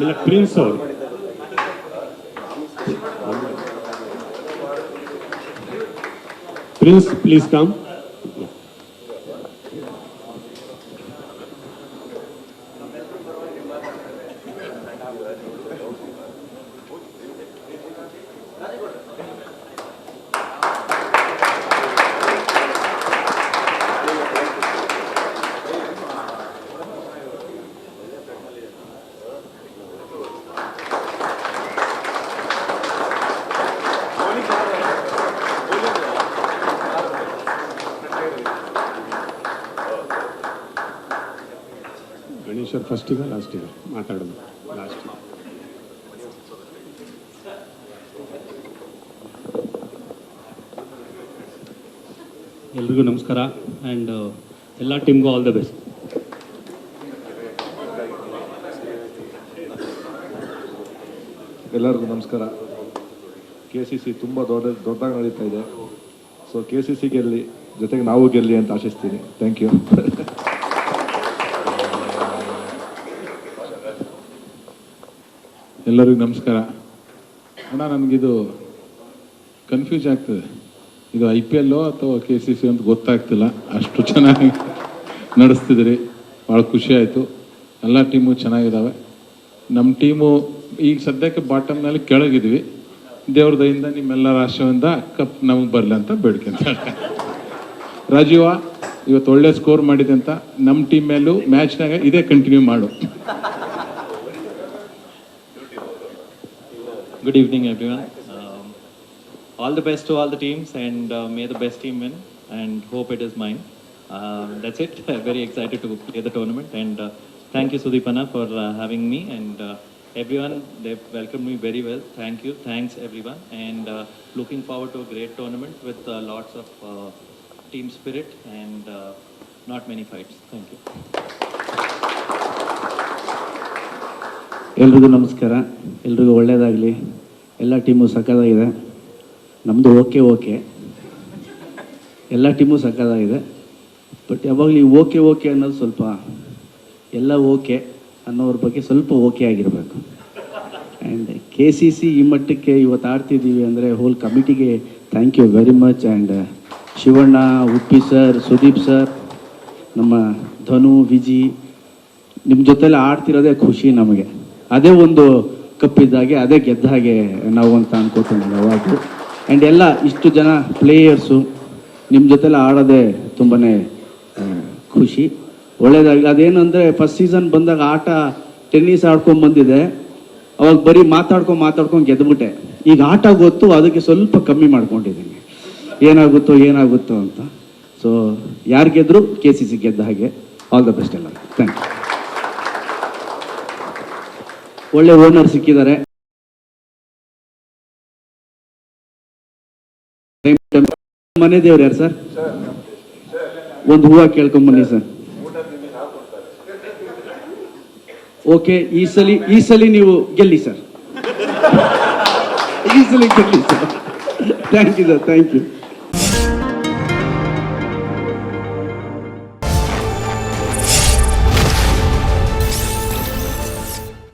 ಆಮೇಲೆ ಪ್ರಿನ್ಸ್ ಅವರು prince please come Ganeshwar last ಲಾಸ್ಟಿಗ ಮಾತಾಡೋದು ಲಾಸ್ಟ್ ಎಲ್ರಿಗೂ ನಮಸ್ಕಾರ ಆ್ಯಂಡ್ ಎಲ್ಲ ಟೀಮ್ಗೂ ಆಲ್ ದ ಬೆಸ್ಟ್ ಎಲ್ಲರಿಗೂ ನಮಸ್ಕಾರ. ಕೆ ಸಿ ಸಿ ತುಂಬ ದೊಡ್ಡ, ದೊಡ್ಡದಾಗಿ ನಡೀತಾ ಇದೆ. ಸೊ ಕೆ ಸಿ ಸಿ ಗೆಲ್ಲಿ, ಜೊತೆಗೆ ನಾವು ಗೆಲ್ಲಿ ಅಂತ ಆಶಿಸ್ತೀನಿ. ಥ್ಯಾಂಕ್ ಯು ಎಲ್ಲರಿಗೂ ನಮಸ್ಕಾರ. ಅಣ್ಣ, ನನಗಿದು ಕನ್ಫ್ಯೂಸ್ ಆಗ್ತದೆ. ಇದು ಐ ಪಿ ಎಲ್ಲೋ ಅಥವಾ ಕೆ ಸಿ ಸಿ ಅಂತ ಗೊತ್ತಾಗ್ತಿಲ್ಲ. ಅಷ್ಟು ಚೆನ್ನಾಗಿ ನಡೆಸ್ತಿದ್ರಿ ಭಾಳ ಖುಷಿ ಆಯಿತು. ಎಲ್ಲ ಟೀಮು ಚೆನ್ನಾಗಿದ್ದಾವೆ ನಮ್ಮ ಟೀಮು ಈಗ ಸದ್ಯಕ್ಕೆ ಬಾಟಮ್ನಲ್ಲಿ ಕೆಳಗಿದ್ವಿ. ದೇವ್ರ ದಯಿಂದ ನಿಮ್ಮೆಲ್ಲರ ಆಶಯದಿಂದ ಕಪ್ ನಮಗೆ ಬರಲಿ ಅಂತ ಬೇಡ್ಕೊಂತ ರಾಜೀವ, ಇವತ್ತು ಒಳ್ಳೆ ಸ್ಕೋರ್ ಮಾಡಿದೆ ಅಂತ ನಮ್ಮ ಟೀಮ್ ಮೇಲೂ ಮ್ಯಾಚ್ನಾಗ ಇದೇ ಕಂಟಿನ್ಯೂ ಮಾಡು. Good evening, everyone. Um, all the best to all the teams, and uh, may the best team win. And hope it is mine. Um, that's it. Very excited to play the tournament, and uh, thank you, Sudipana, for uh, having me. And uh, everyone, they've welcomed me very well. Thank you. Thanks, everyone. And uh, looking forward to a great tournament with uh, lots of uh, team spirit and uh, not many fights. Thank you. ಎಲ್ರಿಗೂ ನಮಸ್ಕಾರ. ಎಲ್ರಿಗೂ ಒಳ್ಳೆಯದಾಗಲಿ ಎಲ್ಲ team ಸಕ್ಕದಾಗಿದೆ ನಮ್ಮದು okay okay. ಎಲ್ಲ team ಸಕ್ಕದಾಗಿದೆ but ಯಾವಾಗಲೂ ಓಕೆ ಓಕೆ ಅನ್ನೋದು ಸ್ವಲ್ಪ ಎಲ್ಲ ಓಕೆ ಅನ್ನೋರ ಬಗ್ಗೆ ಸ್ವಲ್ಪ ಓಕೆ ಆಗಿರಬೇಕು. ಆ್ಯಂಡ್ ಕೆ ಸಿ ಸಿ ಈ ಮಟ್ಟಕ್ಕೆ ಇವತ್ತು ಆಡ್ತಿದ್ದೀವಿ ಅಂದರೆ whole ಕಮಿಟಿಗೆ thank you very much and Shivanna, Uppi sir Sudeep sir ನಮ್ಮ ಧನು, ವಿಜಿ ನಿಮ್ಮ ಜೊತೆಲಿ ಆಡ್ತಿರೋದೇ ಖುಷಿ ನಮಗೆ. ಅದೇ ಒಂದು ಕಪ್ಪಿದ್ದಾಗೆ, ಅದೇ ಗೆದ್ದ ಹಾಗೆ ನಾವು ಅಂತ ಅನ್ಕೋತೀನಿ ಯಾವಾಗಲೂ ಆ್ಯಂಡ್ ಎಲ್ಲ ಇಷ್ಟು ಜನ ಪ್ಲೇಯರ್ಸು ನಿಮ್ಮ ಜೊತೆಲ್ಲ ಆಡೋದೇ ತುಂಬಾ ಖುಷಿ. ಒಳ್ಳೇದಾಗಿ ಅದೇನಂದರೆ ಫಸ್ಟ್ ಸೀಸನ್ ಬಂದಾಗ ಆಟ ಟೆನ್ನಿಸ್ ಆಡ್ಕೊಂಡು ಬಂದಿದೆ. ಅವಾಗ ಬರೀ ಮಾತಾಡ್ಕೊಂಡು ಮಾತಾಡ್ಕೊಂಡು ಗೆದ್ಬಿಟ್ಟೆ. ಈಗ ಆಟ ಗೊತ್ತು, ಅದಕ್ಕೆ ಸ್ವಲ್ಪ ಕಮ್ಮಿ ಮಾಡ್ಕೊಂಡಿದ್ದೀನಿ. ಏನಾಗುತ್ತೋ ಏನಾಗುತ್ತೋ ಅಂತ. ಸೊ ಯಾರು ಗೆದ್ದರು ಕೆ ಸಿ ಸಿ ಗೆದ್ದ ಹಾಗೆ. ಆಲ್ ದ ಬೆಸ್ಟ್ ಎಲ್ಲ ಥ್ಯಾಂಕ್ ಯು ಒಳ್ಳೆ ಓನರ್ ಸಿಕ್ಕಿದ್ದಾರೆ. ಮನೆ ದೇವ್ರು ಯಾರು ಸರ್? ಒಂದು ಹೂವ ಕೇಳ್ಕೊಂಬನ್ನಿ ಸರ್. ಓಕೆ ಈ ಸಲಿ ಈ ಸಲಿ ನೀವು ಗೆಲ್ಲಿ ಸರ್. ಈ ಸಲಿ ಗೆಲ್ಲಿ sir. Thank you sir thank you